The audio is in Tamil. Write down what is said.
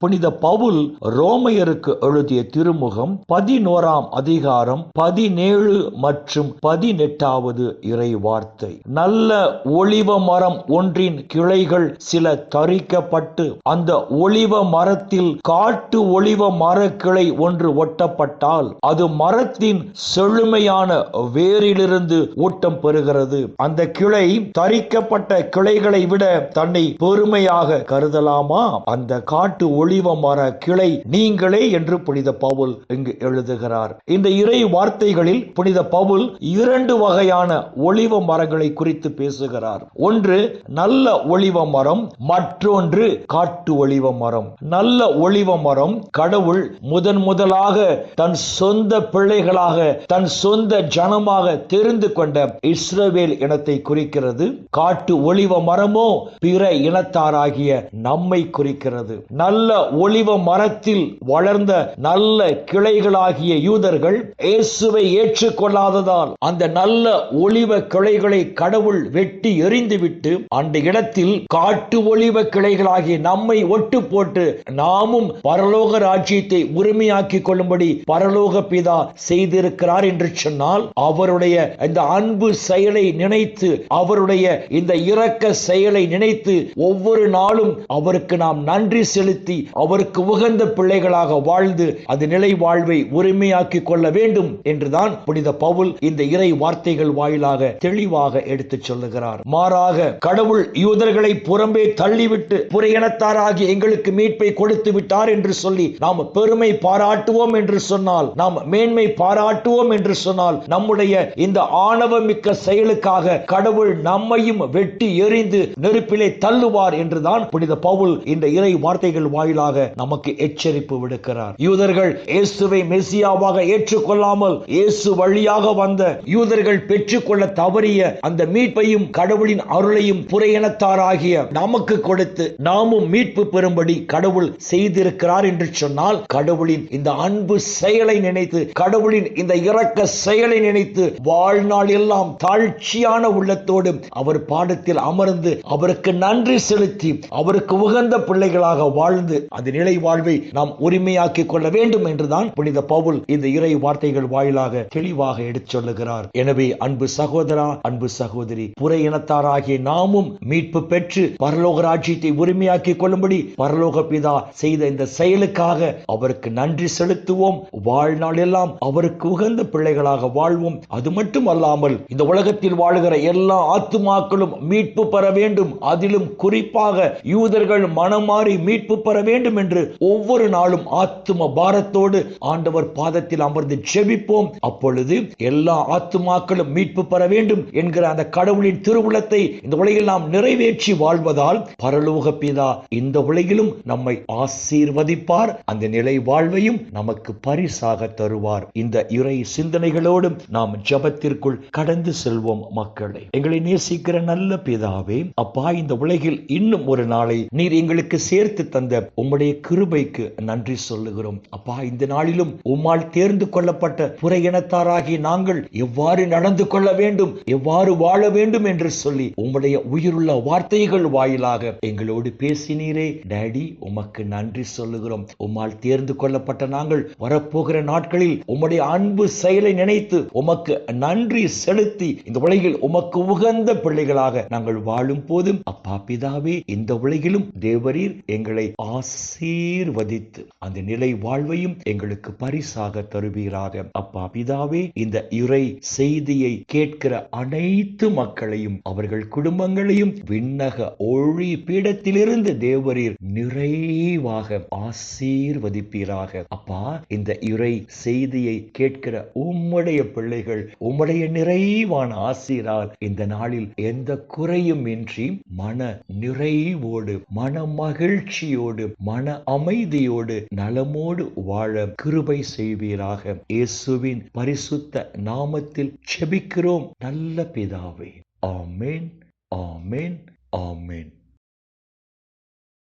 புனித பவுல் ரோமையருக்கு எழுதிய திருமுகம் பதினோராம் அதிகாரம் பதினேழு மற்றும் பதினெட்டாவது இறை வார்த்தை நல்ல ஒளிவ மரம் ஒன்றின் கிளைகள் சில தரிக்கப்பட்டு அந்த ஒளிவ மரத்தில் காட்டு ஒளிவ மர கிளை ஒன்று ஒட்டப்பட்டால் அது மரத்தின் செழுமையான வேரிலிருந்து ஊட்டம் பெறுகிறது. அந்த கிளை தரிக்கப்பட்ட கிளைகளை விட தன்னை பெருமையாக கருதலாமா? அந்த காட்டு ஒளிவ ஒளிவமர கிளை நீங்களே என்று புனித பவுல் இங்கு எழுதுகிறார். இந்த இறை வார்த்தைகளில் புனித பவுல் இரண்டு வகையான ஒளிவ மரங்களை குறித்து பேசுகிறார். ஒன்று நல்ல ஒளிவ மரம் மற்றொன்று காட்டு ஒளிவ மரம் நல்ல ஒளிவ மரம் கடவுள் முதன் முதலாக தன் சொந்த பிள்ளைகளாக தன் சொந்த ஜனமாக தெரிந்து கொண்ட இஸ்ரவேல் இனத்தை குறிக்கிறது. காட்டு ஒளிவ மரமோ பிற இனத்தாராகிய நம்மை குறிக்கிறது. நல்ல ஒளிவ மரத்தில் வளர்ந்த நல்ல கிளைகளாகிய யூதர்கள் இயேசுவை ஏற்றுக்கொள்ளாததால் அந்த நல்ல ஒளிவ கிளைகளை கடவுள் வெட்டி எறிந்துவிட்டு அந்த இடத்தில் காட்டு ஒளிவ கிளைகளாகிய நம்மை ஒட்டு போட்டு நாமும் பரலோக ராஜ்யத்தை உரிமையாக்கிக் கொள்ளும்படி பரலோக பிதா செய்திருக்கிறார் என்று சொன்னால் அவருடைய இந்த அன்பு செயலை நினைத்து அவருடைய இந்த இரக்க செயலை நினைத்து ஒவ்வொரு நாளும் அவருக்கு நாம் நன்றி செலுத்தி அவருக்கு உகந்த பிள்ளைகளாக வாழ்ந்து அது நிலை வாழ்வை உரிமையாக்கிக் கொள்ள வேண்டும் என்றுதான் புனித பவுல் இந்த இறை வார்த்தைகள் வாயிலாக தெளிவாக எடுத்துச் சொல்லுகிறார். மாறாக கடவுள் யூதர்களை புறம்பே தள்ளிவிட்டு புறையினத்தாராகி எங்களுக்கு மீட்பை கொடுத்து விட்டார் என்று சொல்லி நாம் பெருமை பாராட்டுவோம் என்று சொன்னால் நாம் மேன்மை பாராட்டுவோம் என்று சொன்னால் நம்முடைய இந்த ஆணவமிக்க செயலுக்காக கடவுள் நம்மையும் வெட்டி எறிந்து நெருப்பிலே தள்ளுவார் என்றுதான் புனித பவுல் இந்த இறை வார்த்தைகள் வாயிலாக நமக்கு எச்சரிப்பு விடுக்கிறார். யூதர்கள் இயேசுவை மெசியாவாக ஏற்றுக்கொள்ளாமல் இயேசு வழியாக வந்த யூதர்கள் பெற்றுக்கொள்ள தவறிய அந்த மீட்பையும் கடவுளின் அருளையும் புறையினத்தாராகிய நமக்கு கொடுத்து நாமும் மீட்பு பெறும்படி கடவுள் செய்திருக்கிறார் என்று சொன்னால் கடவுளின் இந்த அன்பு செயலை நினைத்து கடவுளின் இந்த இரக்க செயலை நினைத்து வாழ்நாள் எல்லாம் தாழ்ச்சியான உள்ளத்தோடு அவர் பாடத்தில் அமர்ந்து அவருக்கு நன்றி செலுத்தி அவருக்கு உகந்த பிள்ளைகளாக வாழ்ந்து அது நிலை வாழ்வை நாம் உரிமையாக்கிக் கொள்ள வேண்டும் என்றுதான் புனித பவுல் இந்த இறை வார்த்தைகள் வாயிலாக தெளிவாக எடுத்துச் சொல்லுகிறார். எனவே அன்பு சகோதரா அன்பு சகோதரி புற இனத்தாராகிய நாமும் மீட்பு பெற்று பரலோக ராஜ்யத்தை உரிமையாக்கிக் கொள்ளும்படி பரலோக பிதா செய்த இந்த செயலுக்காக அவருக்கு நன்றி செலுத்துவோம். வாழ்நாள் எல்லாம் அவருக்கு உகந்த பிள்ளைகளாக வாழ்வோம். அது மட்டும் அல்லாமல் இந்த உலகத்தில் வாழுகிற எல்லா ஆத்துமாக்களும் மீட்பு பெற வேண்டும். அதிலும் குறிப்பாக யூதர்கள் மனமாறி மீட்பு பெற வேண்டும் என்று ஒவ்வொரு நாளும் ஆத்தும பாரத்தோடு ஆண்டவர் பாதத்தில் அமர்ந்து செபிப்போம் அப்பொழுது எல்லா ஆத்துமாக்களும் மீட்பு பெற வேண்டும் என்கிற அந்த கடவுளின் திருவுளத்தை இந்த உலகில் நாம் நிறைவேற்றி வாழ்வதால் பரலோக பிதா இந்த உலகிலும் நம்மை ஆசீர்வதிப்பார். அந்த நிலை வாழ்வையும் நமக்கு பரிசாக தருவார். இந்த இறை சிந்தனைகளோடும் நாம் ஜபத்திற்குள் கடந்து செல்வோம் மக்களை. எங்களை நேசிக்கிற நல்ல பிதாவே அப்பா இந்த உலகில் இன்னும் ஒரு நாளை நீர் எங்களுக்கு சேர்த்து தந்த உம்முடைய கிருபைக்கு நன்றி சொல்லுகிறோம். அப்பா இந்த நாளிலும் உம்மால் தேர்ந்து கொள்ளப்பட்ட புற இனத்தாராகிய நாங்கள் எவ்வாறு நடந்து கொள்ள வேண்டும் எவ்வாறு வாழ வேண்டும் என்று சொல்லி உம்முடைய உயிருள்ள வார்த்தைகள் வாயிலாக எங்களோடு பேசினீரே. டேடி உமக்கு நன்றி சொல்லுகிறோம். உம்மால் தேர்ந்து கொள்ளப்பட்ட நாங்கள் வரப்போகிற நாட்களில் உம்முடைய அன்பு செயலை நினைத்து உமக்கு நன்றி செலுத்தி இந்த உலகில் உமக்கு உகந்த பிள்ளைகளாக நாங்கள் வாழும் போதும். அப்பா பிதாவே இந்த உலகிலும் தேவரீர் எங்களை ஆசீர்வதித்து அந்த நிலை வாழ்வையும் எங்களுக்கு பரிசாக தருவீராக. அப்பா பிதாவே இந்த இறை செய்தியை கேட்கிற அனைத்து மக்களையும் அவர்கள் குடும்பங்களையும் விண்ணக ஒளி பீடத்திலிருந்து தேவரீர் நிறைவாக ஆசீர்வதிப்பீராக. அப்பா இந்த இறை செய்தியை கேட்கிற உம்முடைய பிள்ளைகள் உம்முடைய நிறைவான ஆசீரால் இந்த நாளில் எந்த குறையும் இன்றி மன நிறைவோடு மன மகிழ்ச்சியோடு மன அமைதியோடு நலமோடு வாழ கிருபை செய்வீராக. இயேசுவின் பரிசுத்த நாமத்தில் செபிக்கிறோம். நல்ல பிதாவே. ஆமேன். ஆமேன். ஆமேன்.